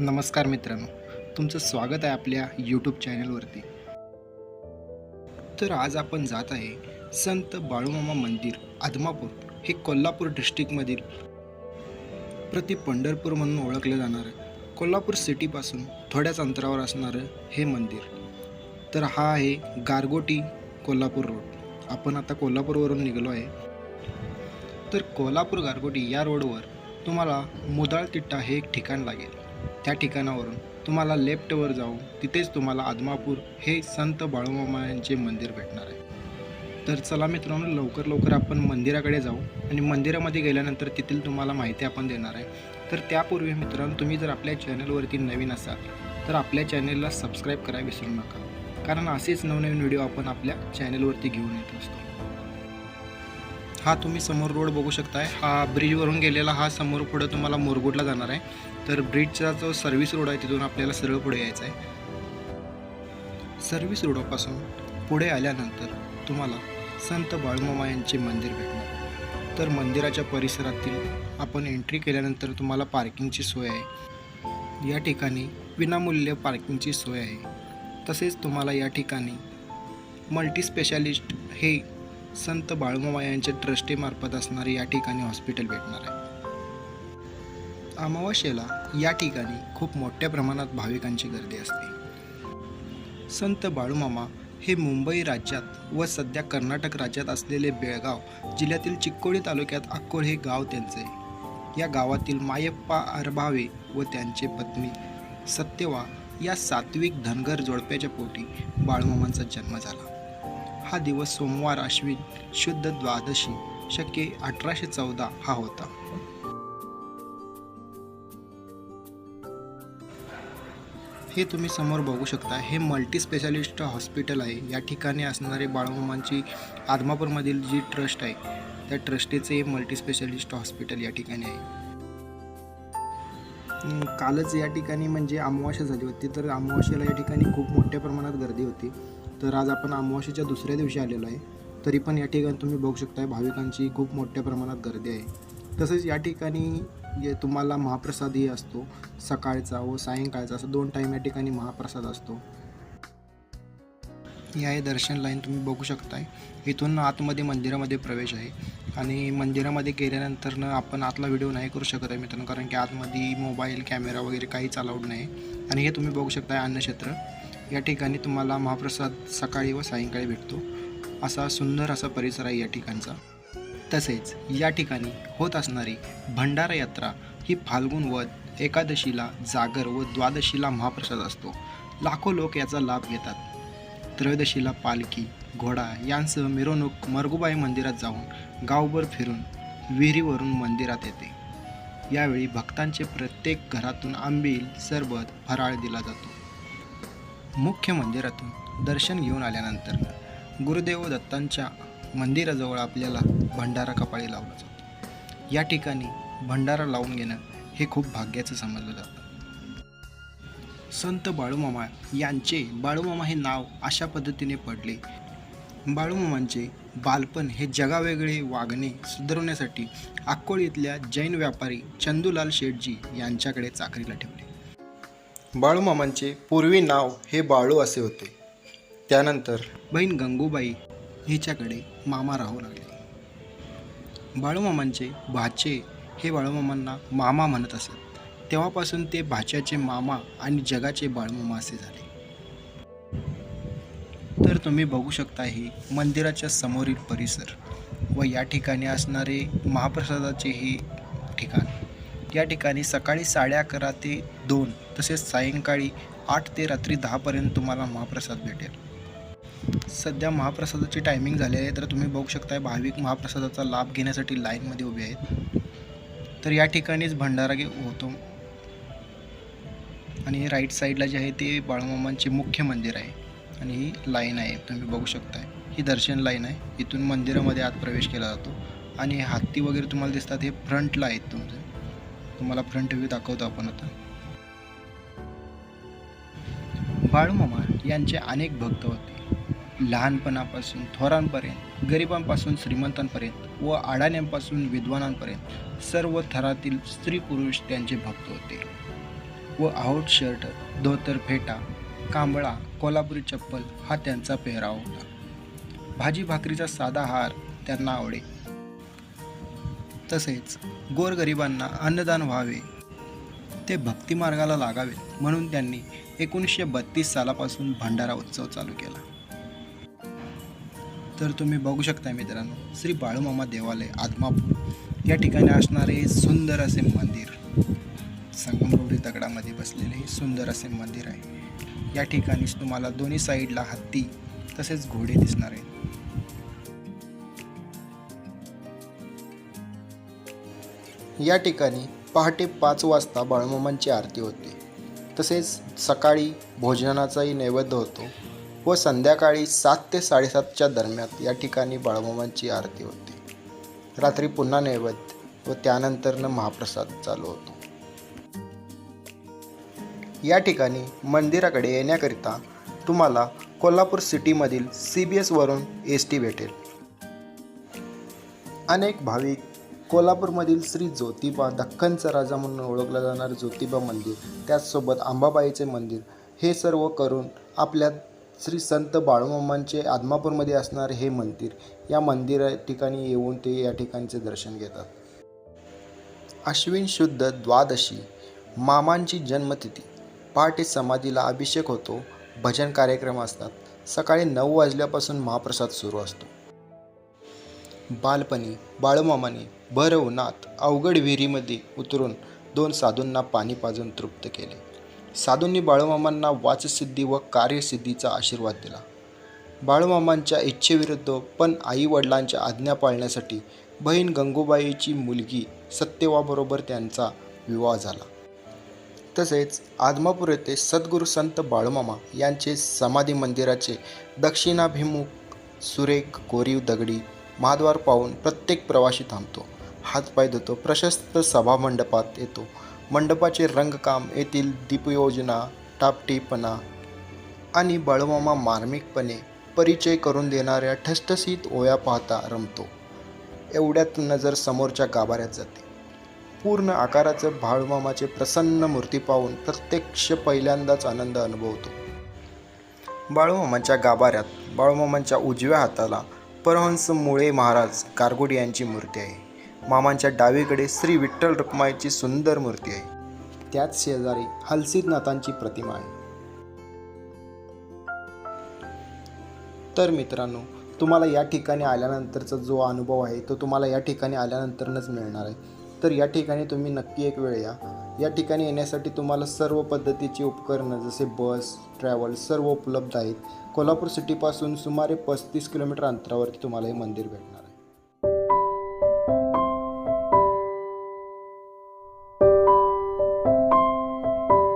नमस्कार मित्रांनो. तुमचं स्वागत आहे आपल्या यूट्यूब चॅनलवरती. तर आज आपण जात आहे संत बाळूमामा मंदिर आदमापूर हे कोल्हापूर डिस्ट्रिक्टमधील प्रति पंढरपूर म्हणून ओळखलं जाणारं कोल्हापूर सिटीपासून थोड्याच अंतरावर असणारं हे मंदिर. तर हा आहे गारगोटी कोल्हापूर रोड आपण आता कोल्हापूरवरून निघालो आहे. तर कोल्हापूर गारगोटी या रोडवर तुम्हाला मुदाळ तिट्टा हे एक ठिकाण लागेल. त्या ठिकाणावरून तुम्हाला लेफ्टवर जाऊन तिथेच तुम्हाला आदमापूर हे संत बाळूमामायांचे मंदिर भेटणार आहे. तर चला मित्रांनो लवकर लवकर आपण मंदिराकडे जाऊ आणि मंदिरामध्ये गेल्यानंतर तेथील तुम्हाला माहिती आपण देणार आहे. तर त्यापूर्वी मित्रांनो तुम्ही जर आपल्या चॅनलवरती नवीन असाल तर आपल्या चॅनलला सबस्क्राईब करायला विसरू नका. कारण असेच नवनवीन व्हिडिओ आपण आपल्या चॅनलवरती घेऊन येत असतो. हा तुम्ही समोर रोड बघू शकताय. हा ब्रिजवरून गेलेला हा समोर पुढे तुम्हाला मोरगुडला जाणार आहे. तर ब्रिजचा जो सर्व्हिस रोड आहे तिथून आपल्याला सरळ पुढे यायचं आहे. सर्व्हिस रोडापासून पुढे आल्यानंतर तुम्हाला संत बाळूमामा यांचे मंदिर भेटणार. तर मंदिराच्या परिसरातील आपण एंट्री केल्यानंतर तुम्हाला पार्किंगची सोय आहे. या ठिकाणी विनामूल्य पार्किंगची सोय आहे. तसेच तुम्हाला या ठिकाणी मल्टी स्पेशालिस्ट हे संत बाळूमामा यांच्या ट्रस्टीमार्फत असणारे या ठिकाणी हॉस्पिटल भेटणार आहे. अमावस्येला या ठिकाणी खूप मोठ्या प्रमाणात भाविकांची गर्दी असते. संत बाळूमामा हे मुंबई राज्यात व सध्या कर्नाटक राज्यात असलेले बेळगाव जिल्ह्यातील चिक्कोडी तालुक्यात अक्कोळ हे गाव त्यांचे आहे. या गावातील मायप्पा अरभावे व त्यांचे पत्नी सत्यवा या सात्विक धनगर जोडप्याच्या पोटी बाळूमामांचा जन्म झाला. हा दिवस सोमवार अश्विन शुद्ध द्वादशी शके अठराशे चौदा हा होता. हे तुम्ही समोर बघू शकता. हे मल्टी स्पेशालिस्ट हॉस्पिटल आहे. या ठिकाणी असणारे बाळमामांची आदमापूरमधील जी ट्रस्ट आहे त्या ट्रस्टीचे हे मल्टी स्पेशालिस्ट हॉस्पिटल या ठिकाणी आहे. कालच या ठिकाणी म्हणजे अमावास्या झाली होती. तर अमावास्याला या ठिकाणी खूप मोठ्या प्रमाणात गर्दी होती. तर आज आपण अमावास्येच्या दुसऱ्या दिवशी आलेलो आहे. तरी पण या ठिकाणी तुम्ही बघू शकताय भाविकांची खूप मोठ्या प्रमाणात गर्दी आहे. तसेच या ठिकाणी तुम्हाला महाप्रसादही असतो सकाळचा व सायंकाळचा असं दोन टाईम या ठिकाणी महाप्रसाद असतो. ही आहे दर्शन लाईन तुम्ही बघू शकताय. इथून आतमध्ये मंदिरामध्ये प्रवेश आहे. आणि मंदिरामध्ये गेल्यानंतर आपण आतला व्हिडिओ नाही करू शकत आहे मित्रांनो कारण की आतमध्ये मोबाईल कॅमेरा वगैरे काहीच अलाउड नाही. आणि हे तुम्ही बघू शकताय अन्नक्षेत्र. या ठिकाणी तुम्हाला महाप्रसाद सकाळी व सायंकाळी भेटतो. असा सुंदर असा परिसर आहे या ठिकाणचा. तसेच या ठिकाणी होत असणारी भंडारा यात्रा ही फाल्गुन वध एकादशीला जागर व द्वादशीला महाप्रसाद असतो. लाखो लोक याचा लाभ घेतात. त्रयोदशीला पालखी घोडा यांसह मिरवणूक मरगुबाई मंदिरात जाऊन गावभर फिरून विहिरीवरून मंदिरात येते. यावेळी भक्तांचे प्रत्येक घरातून आंबील सरबत फराळ दिला जातो. मुख्य मंदिरातून दर्शन घेऊन आल्यानंतर गुरुदेव दत्तांच्या मंदिराजवळ आपल्याला भंडारा कपाळी लावला जातो. या ठिकाणी भंडारा लावून घेणं हे खूप भाग्याचं समजलं जातं. संत बाळूमामा यांचे बाळूमामा हे नाव अशा पद्धतीने पडले. बाळूमामांचे बालपण हे जगावेगळे वागणे सुधारवण्यासाठी अक्कोळ इथल्या जैन व्यापारी चंदूलाल शेठजी यांच्याकडे चाकरीला ठेवले. बाळूमामांचे पूर्वी नाव हे बाळू असे होते. त्यानंतर बहीण गंगूबाई हिच्याकडे मामा राहू लागले. बाळूमामांचे भाचे हे बाळूमामांना मामा म्हणत असत. तेव्हापासून ते भाच्याचे मामा आणि जगाचे बाळूमामा असे झाले. तर तुम्ही बघू शकता हे मंदिराच्या समोरील परिसर व या ठिकाणी असणारे महाप्रसादाचे हे ठिकाण. या ठिकाणी सकाळी साडे अकरा ते दोन तसेच सायंकाळी आठ ते रात्री दहापर्यंत तुम्हाला महाप्रसाद भेटेल. सध्या महाप्रसादाची टायमिंग झाली आहे तर तुम्ही बघू शकता भाविक महाप्रसादाचा लाभ घेण्यासाठी लाईनमध्ये उभे आहेत. तर या ठिकाणीच भंडारा घे होतो. आणि राईट साईडला जे आहे ते बाळूमामांचे मुख्य मंदिर आहे. आणि ही लाईन आहे तुम्ही बघू शकताय. ही दर्शन लाईन आहे. इथून मंदिरामध्ये आत प्रवेश केला जातो. आणि हत्ती वगैरे तुम्हाला दिसतात हे फ्रंटला आहेत तुमचे. तुम्हाला फ्रंट व्ह्यू दाखवतो आपण आता. बाळूमामा यांचे अनेक भक्त होते. लहानपणापासून थोरांपर्यंत गरिबांपासून श्रीमंतांपर्यंत व अडाण्यांपासून विद्वानांपर्यंत सर्व थरातील स्त्री पुरुष त्यांचे भक्त होते. व आऊट शर्ट धोतर फेटा कांबळा कोल्हापुरी चप्पल हा त्यांचा पेहराव होता. भाजी भाकरीचा साधा हार त्यांना आवडे. तसेच गोरगरिबांना अन्नदान व्हावे. ते भक्तिमार्गाला लागावेत म्हणून त्यांनी एकोणीसशे बत्तीस सालापासून भंडारा उत्सव चालू केला. तर तुम्ही बघू शकता मित्रांनो श्री बाळूमामा देवालय आदमापूर. या ठिकाणी असणारे सुंदर असे मंदिर. संगमरवरी दगडामध्ये बसलेले हे सुंदर असे मंदिर आहे. या ठिकाणीच तुम्हाला दोन्ही साईडला हत्ती तसेच घोडे दिसणार आहेत. या ठिकाणी पहाटे पाच वाजता बाळमामांची आरती होते. तसेच सकाळी भोजनाचाही नैवेद्य होतो व संध्याकाळी सात ते साडेसातच्या दरम्यान या ठिकाणी बाळमामांची आरती होते. रात्री पुन्हा नैवेद्य व त्यानंतरनं महाप्रसाद चालू होतो. या ठिकाणी मंदिराकडे येण्याकरिता तुम्हाला कोल्हापूर सिटीमधील सी बी एसवरून एस टी भेटेल. अनेक भाविक कोल्हापूरमधील श्री ज्योतिबा दख्खनचा राजा म्हणून ओळखलं जाणारं ज्योतिबा मंदिर त्याचसोबत आंबाबाईचे मंदिर हे सर्व करून आपल्या श्री संत बाळूमामांचे आदमापूरमध्ये असणारे हे मंदिर या मंदिरा ठिकाणी येऊन ते या ठिकाणचे दर्शन घेतात. अश्विन शुद्ध द्वादशी मामांची जन्मतिथी पहाटे समाधीला अभिषेक होतो भजन कार्यक्रम असतात सकाळी नऊ वाजल्यापासून महाप्रसाद सुरू असतो. बालपणी बाळमामाने भरवनात अवघड विहिरीमध्ये उतरून दोन साधूंना पाणी पाजून तृप्त केले. साधूंनी बाळूमामांना वाचसिद्धी व कार्यसिद्धीचा आशीर्वाद दिला. बाळूमामांच्या इच्छेविरुद्ध पण आईवडिलांच्या आज्ञा पाळण्यासाठी बहीण गंगूबाईची मुलगी सत्यवाबरोबर त्यांचा विवाह झाला. तसेच आदमापूर येथे सद्गुरू संत बाळूमामा यांचे समाधी मंदिराचे दक्षिणाभिमुख सुरेख कोरीव दगडी महाद्वार पाहून प्रत्येक प्रवासी थांबतो. हातपाय धुतो. प्रशस्त सभामंडपात येतो. मंडपाचे रंगकाम येथील दीपयोजना टापटीपणा आणि बाळूमामा मार्मिकपणे परिचय करून देणाऱ्या ठसठसीत ओया पाहता रमतो. एवढ्यात नजर समोरच्या गाभाऱ्यात जाते. पूर्ण आकाराचं बाळूमामाचे प्रसन्न मूर्ती पाहून प्रत्यक्ष पहिल्यांदाच आनंद अनुभवतो. बाळूमामांच्या गाभाऱ्यात बाळूमामांच्या उजव्या हाताला परहंस मुळे महाराज कारगोड यांची मूर्ती आहे. मामांच्या डावीकडे श्री विठ्ठल रुक्माईची सुंदर मूर्ती आहे. त्याच शेजारी हलसिदनाथांची प्रतिमा आहे. तर मित्रांनो तुम्हाला या ठिकाणी आल्यानंतरचा जो अनुभव आहे तो तुम्हाला या ठिकाणी आल्यानंतरच मिळणार आहे. तर या ठिकाणी तुम्ही नक्की एक वेळ या. या ठिकाणी येण्यासाठी तुम्हाला सर्व पद्धतीची उपकरणं जसे बस ट्रॅव्हल सर्व उपलब्ध आहेत. कोल्हापूर सिटीपासून सुमारे पस्तीस किलोमीटर अंतरावरती तुम्हाला हे मंदिर भेटणार.